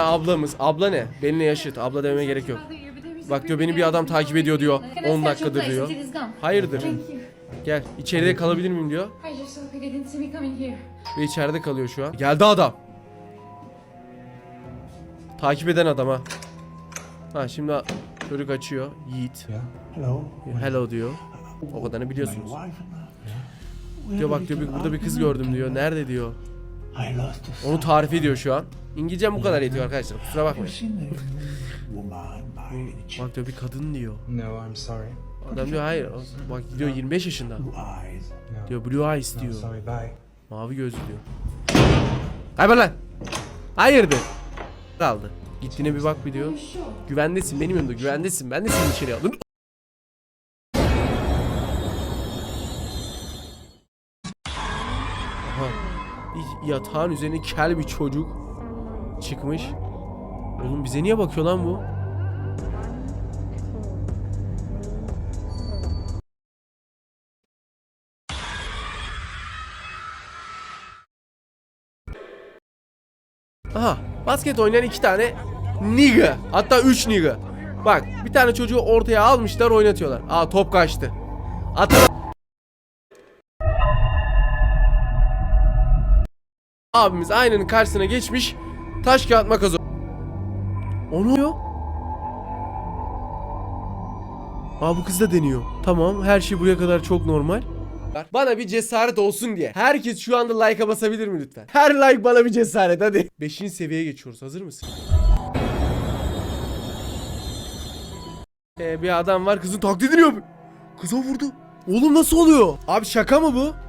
ablamız. Abla ne? Benimle yaşıt. Abla dememe gerek yok. Bak diyor beni bir adam takip ediyor diyor. 10 dakikadır diyor. Hayırdır? Gel içeride kalabilir miyim diyor. Ve içeride kalıyor şu an. Geldi adam. Takip eden adam ha. Ha şimdi çocuk açıyor. Yiğit. Hello. Hello diyor. O kadarını biliyorsunuz. Diyor bak diyor bir- burada bir kız gördüm diyor. Nerede diyor. I lost a Onu tarif ediyor şu an. İngilizcem bu kadar yetiyor arkadaşlar. Kusura bakmayın. Bak diyor bir kadın diyor. No, I'm sorry. Adam diyor hayır. Bak diyor 25 yaşında. blue eyes. No. Diyor blue eyes No, diyor. Mavi gözlü diyor. Kaybol lan. Hayırdır? Kaldı. Gittiğine bir bak bir diyor. Güvendesin benim yanımda güvendesin. Ben de seni içeri aldım. Aha. Yatağın üzerine kel bir çocuk çıkmış. Oğlum bize niye bakıyor lan bu? Aha basket oynayan iki tane nigga hatta üç nigga. Bak bir tane çocuğu ortaya almışlar oynatıyorlar. Aa top kaçtı. Ata Abimiz aynanın karşısına geçmiş. Taş kağıt makas. O ne oluyor? Aa bu kız da deniyor. Tamam her şey buraya kadar çok normal. Bana bir cesaret olsun diye. Herkes şu anda like'a basabilir mi lütfen? Her like bana bir cesaret hadi. Beşinci seviyeye geçiyoruz. Hazır mısın? Ee, bir adam var kızın taklidini yapıyor. Kıza vurdu. Oğlum nasıl oluyor? Abi şaka mı bu?